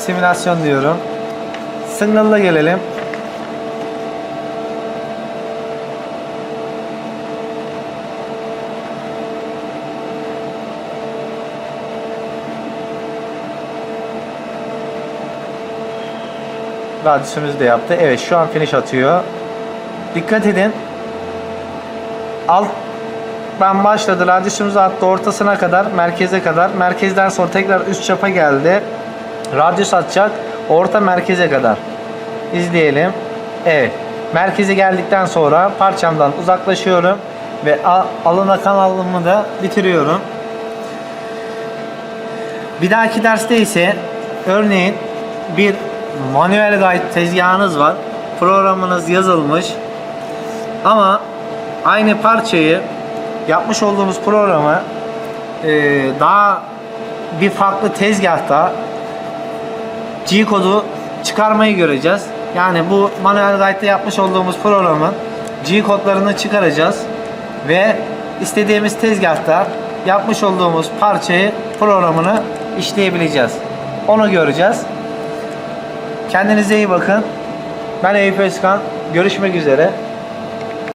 simülasyon diyorum. Single'la gelelim. Radyüsümüzü de yaptı. Evet şu an finish atıyor. Dikkat edin. Alt ben başladı. Radyüsümüzü attı ortasına kadar, merkeze kadar. Merkezden sonra tekrar üst çapa geldi. Radyüs atacak. Orta merkeze kadar. İzleyelim. Evet. Merkeze geldikten sonra parçamdan uzaklaşıyorum ve alana kanalımı da bitiriyorum. Bir dahaki derste ise örneğin bir manuel guide tezgahınız var. Programınız yazılmış. Ama aynı parçayı yapmış olduğumuz programı e, daha bir farklı tezgahta G kodu çıkarmayı göreceğiz. Yani bu manuel guide'de yapmış olduğumuz programın G kodlarını çıkaracağız ve istediğimiz tezgahta yapmış olduğumuz parçayı programını işleyebileceğiz. Onu göreceğiz. Kendinize iyi bakın. Ben Eyüp Özkan. Görüşmek üzere.